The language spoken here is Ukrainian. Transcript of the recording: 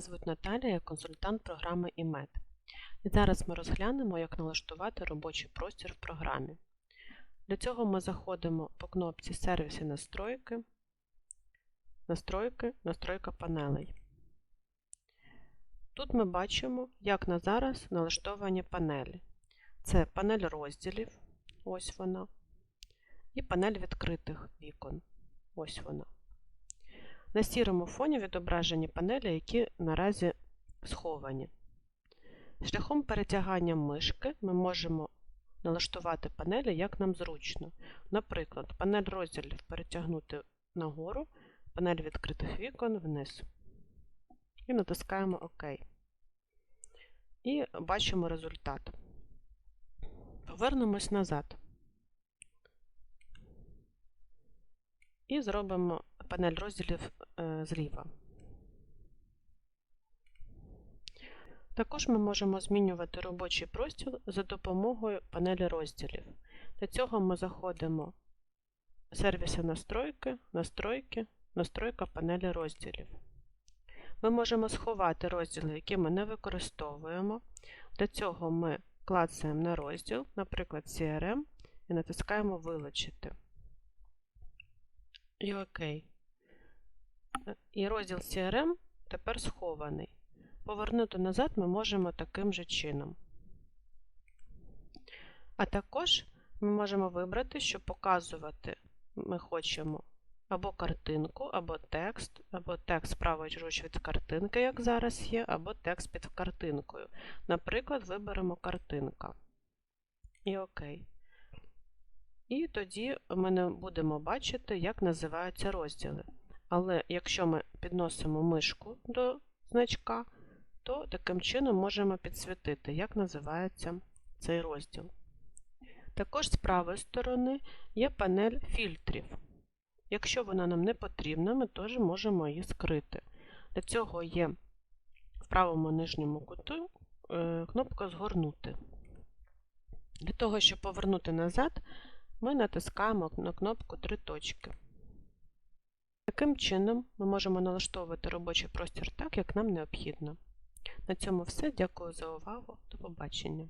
звуть Наталія, я консультант програми ІМЕД. І зараз ми розглянемо, як налаштувати робочий простір в програмі. Для цього ми заходимо по кнопці Сервіси настройки, настройки, настройка панелей. Тут ми бачимо, як на зараз налаштовані панелі. Це панель розділів, ось вона, і панель відкритих вікон, ось вона. На сірому фоні відображені панелі, які наразі сховані. Шляхом перетягання мишки ми можемо налаштувати панелі, як нам зручно. Наприклад, панель розділів перетягнути нагору, панель відкритих вікон вниз. І натискаємо ОК. І бачимо результат. Повернемось назад. І зробимо панель розділів е, зліва. Також ми можемо змінювати робочий простір за допомогою панелі розділів. Для цього ми заходимо в сервіси настройки, настройки, настройка панелі розділів. Ми можемо сховати розділи, які ми не використовуємо. Для цього ми клацаємо на розділ, наприклад, CRM, і натискаємо Вилучити. І ОК. І розділ CRM тепер схований. Повернути назад ми можемо таким же чином. А також ми можемо вибрати, що показувати ми хочемо або картинку, або текст, або текст праворуч від картинки, як зараз є, або текст під картинкою. Наприклад, виберемо картинка. І ОК. І тоді ми не будемо бачити, як називаються розділи. Але якщо ми підносимо мишку до значка, то таким чином можемо підсвітити, як називається цей розділ. Також з правої сторони є панель фільтрів. Якщо вона нам не потрібна, ми теж можемо її скрити. Для цього є в правому нижньому куту кнопка Згорнути. Для того, щоб повернути назад, ми натискаємо на кнопку три точки. Таким чином, ми можемо налаштовувати робочий простір так, як нам необхідно. На цьому все. Дякую за увагу. До побачення.